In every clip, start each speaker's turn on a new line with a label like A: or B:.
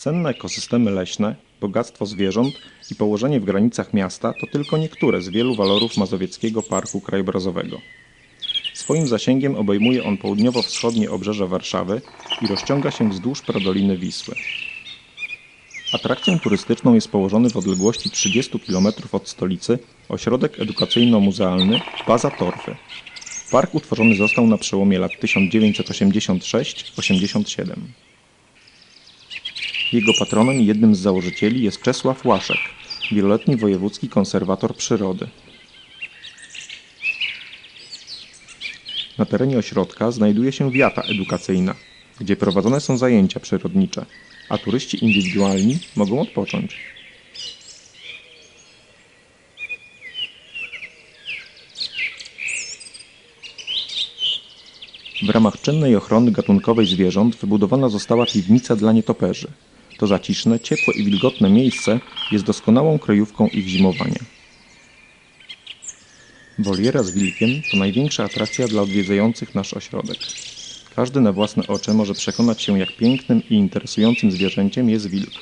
A: Cenne ekosystemy leśne, bogactwo zwierząt i położenie w granicach miasta to tylko niektóre z wielu walorów Mazowieckiego Parku Krajobrazowego. Swoim zasięgiem obejmuje on południowo-wschodnie obrzeże Warszawy i rozciąga się wzdłuż pradoliny Wisły. Atrakcją turystyczną jest położony w odległości 30 km od stolicy ośrodek edukacyjno-muzealny Baza Torfy. Park utworzony został na przełomie lat 1986-87. Jego patronem i jednym z założycieli jest Czesław Łaszek, wieloletni wojewódzki konserwator przyrody. Na terenie ośrodka znajduje się wiata edukacyjna, gdzie prowadzone są zajęcia przyrodnicze, a turyści indywidualni mogą odpocząć. W ramach czynnej ochrony gatunkowej zwierząt wybudowana została piwnica dla nietoperzy. To zaciszne, ciepłe i wilgotne miejsce jest doskonałą kryjówką ich zimowania. Woliera z wilkiem to największa atrakcja dla odwiedzających nasz ośrodek. Każdy na własne oczy może przekonać się, jak pięknym i interesującym zwierzęciem jest wilk.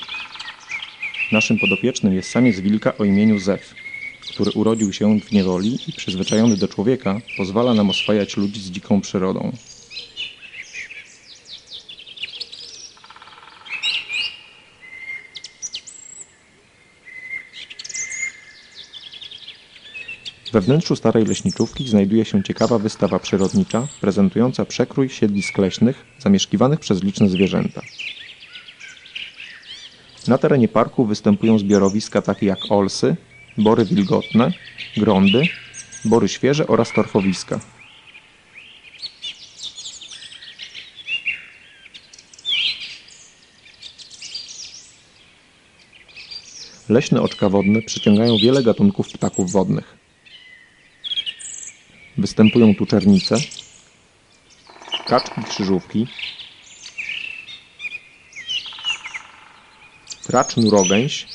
A: Naszym podopiecznym jest samiec wilka o imieniu Zew, który urodził się w niewoli i przyzwyczajony do człowieka pozwala nam oswajać ludzi z dziką przyrodą. We wnętrzu starej leśniczówki znajduje się ciekawa wystawa przyrodnicza prezentująca przekrój siedlisk leśnych zamieszkiwanych przez liczne zwierzęta. Na terenie parku występują zbiorowiska takie jak olsy, bory wilgotne, grądy, bory świeże oraz torfowiska. Leśne oczka wodne przyciągają wiele gatunków ptaków wodnych. Występują tu czernice, kaczki krzyżówki, tracz nurogęś,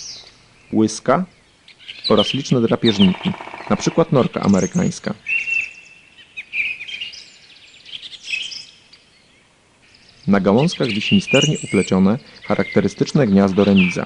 A: łyska oraz liczne drapieżniki, przykład norka amerykańska. Na gałązkach wisi misternie uplecione, charakterystyczne gniazdo remiza.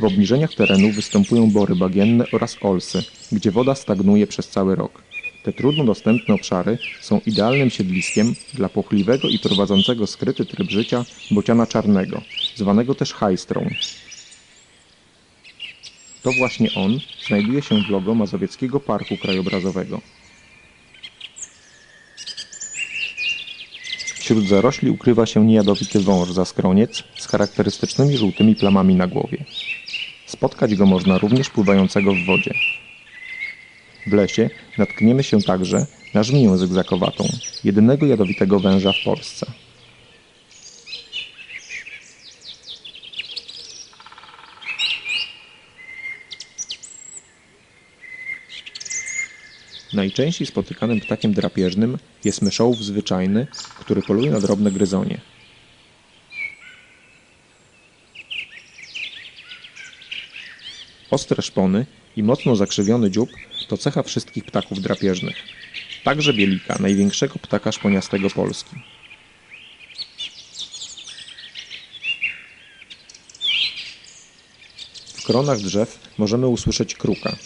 A: W obniżeniach terenu występują bory bagienne oraz olsy, gdzie woda stagnuje przez cały rok. Te trudno dostępne obszary są idealnym siedliskiem dla płochliwego i prowadzącego skryty tryb życia bociana czarnego, zwanego też hajstrą. To właśnie on znajduje się w logo Mazowieckiego Parku Krajobrazowego. Wśród zarośli ukrywa się niejadowity wąż zaskroniec z charakterystycznymi żółtymi plamami na głowie. Spotkać go można również pływającego w wodzie. W lesie natkniemy się także na żmiję zygzakowatą, jedynego jadowitego węża w Polsce. Najczęściej spotykanym ptakiem drapieżnym jest myszołów zwyczajny, który poluje na drobne gryzonie. Ostre szpony i mocno zakrzywiony dziób to cecha wszystkich ptaków drapieżnych. Także bielika, największego ptaka szponiastego Polski. W kronach drzew możemy usłyszeć kruka.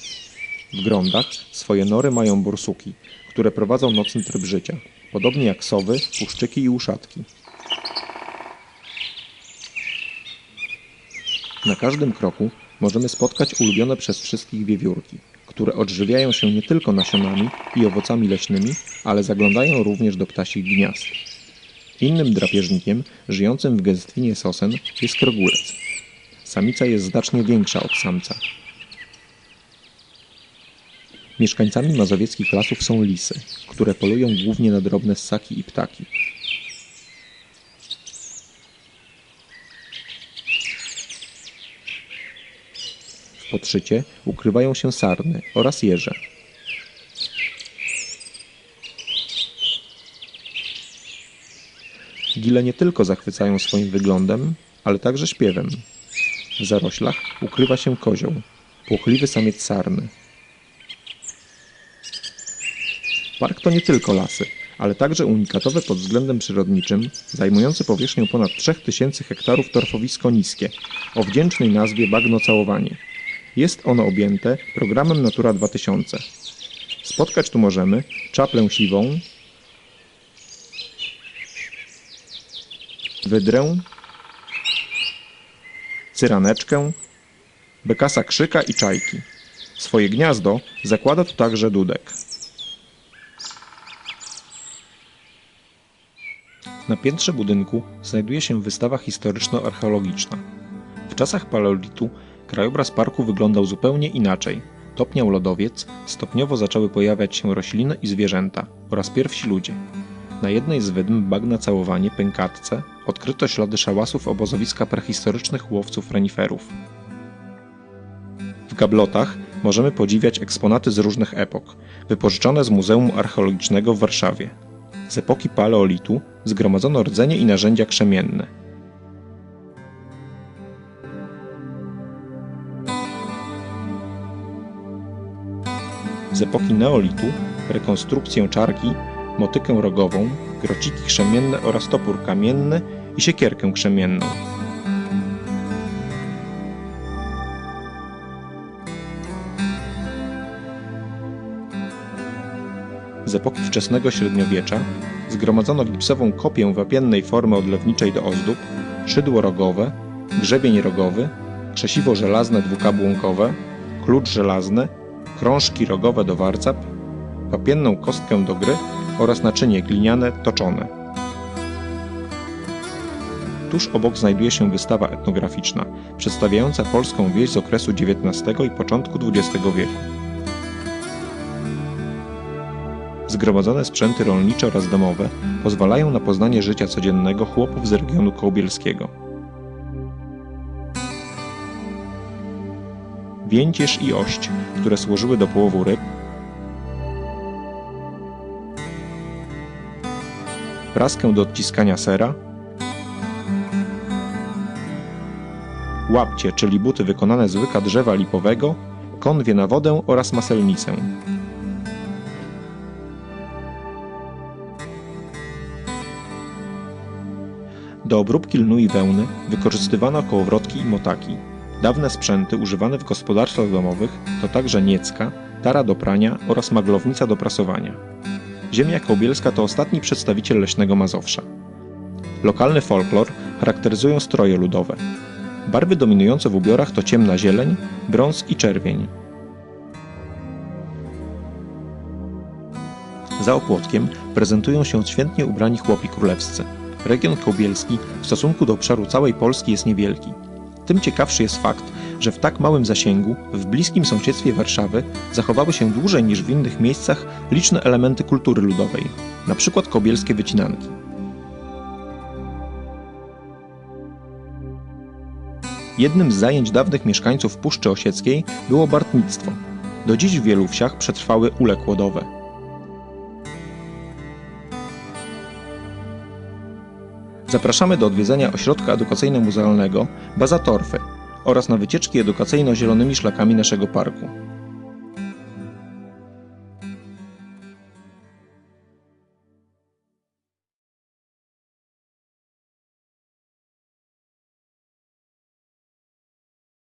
A: W grądach swoje nory mają borsuki, które prowadzą nocny tryb życia, podobnie jak sowy, puszczyki i uszatki. Na każdym kroku możemy spotkać ulubione przez wszystkich wiewiórki, które odżywiają się nie tylko nasionami i owocami leśnymi, ale zaglądają również do ptasich gniazd. Innym drapieżnikiem, żyjącym w gęstwinie sosen, jest krogulec. Samica jest znacznie większa od samca. Mieszkańcami mazowieckich lasów są lisy, które polują głównie na drobne ssaki i ptaki. Podszycie ukrywają się sarny oraz jeże. Gile nie tylko zachwycają swoim wyglądem, ale także śpiewem. W zaroślach ukrywa się kozioł, płochliwy samiec sarny. Park to nie tylko lasy, ale także unikatowe pod względem przyrodniczym, zajmujące powierzchnię ponad 3000 hektarów torfowisko niskie, o wdzięcznej nazwie Bagno Całowanie. Jest ono objęte programem Natura 2000. Spotkać tu możemy czaplę siwą, wydrę, cyraneczkę, bekasa krzyka i czajki. Swoje gniazdo zakłada tu także dudek. Na piętrze budynku znajduje się wystawa historyczno-archeologiczna. W czasach paleolitu krajobraz parku wyglądał zupełnie inaczej. Topniał lodowiec, stopniowo zaczęły pojawiać się rośliny i zwierzęta oraz pierwsi ludzie. Na jednej z wydm bagna całowanie pękatce odkryto ślady szałasów obozowiska prehistorycznych łowców reniferów. W gablotach możemy podziwiać eksponaty z różnych epok, wypożyczone z Muzeum Archeologicznego w Warszawie. Z epoki paleolitu zgromadzono rdzenie i narzędzia krzemienne. Epoki neolitu rekonstrukcję czarki, motykę rogową, grociki krzemienne oraz topór kamienny i siekierkę krzemienną. Z epoki wczesnego średniowiecza zgromadzono gipsową kopię wapiennej formy odlewniczej do ozdób, szydło rogowe, grzebień rogowy, krzesiwo żelazne dwukabłonkowe, klucz żelazny, krążki rogowe do warcap, wapienną kostkę do gry oraz naczynie gliniane toczone. Tuż obok znajduje się wystawa etnograficzna, przedstawiająca polską wieś z okresu XIX i początku XX wieku. Zgromadzone sprzęty rolnicze oraz domowe pozwalają na poznanie życia codziennego chłopów z regionu kołbielskiego. Więcierz i ość, które służyły do połowu ryb, praskę do odciskania sera, łapcie, czyli buty wykonane z łyka drzewa lipowego, konwie na wodę oraz maselnicę. Do obróbki lnu i wełny wykorzystywano kołowrotki i motaki. Dawne sprzęty używane w gospodarstwach domowych to także niecka, tara do prania oraz maglownica do prasowania. Ziemia kołbielska to ostatni przedstawiciel leśnego Mazowsza. Lokalny folklor charakteryzują stroje ludowe. Barwy dominujące w ubiorach to ciemna zieleń, brąz i czerwień. Za opłotkiem prezentują się świętnie ubrani chłopi królewscy. Region kołbielski w stosunku do obszaru całej Polski jest niewielki. Tym ciekawszy jest fakt, że w tak małym zasięgu, w bliskim sąsiedztwie Warszawy, zachowały się dłużej niż w innych miejscach liczne elementy kultury ludowej, np. kobielskie wycinanki. Jednym z zajęć dawnych mieszkańców Puszczy Osieckiej było bartnictwo. Do dziś w wielu wsiach przetrwały ule kłodowe. Zapraszamy do odwiedzenia ośrodka edukacyjno-muzealnego Baza Torfy oraz na wycieczki edukacyjno-zielonymi szlakami naszego parku.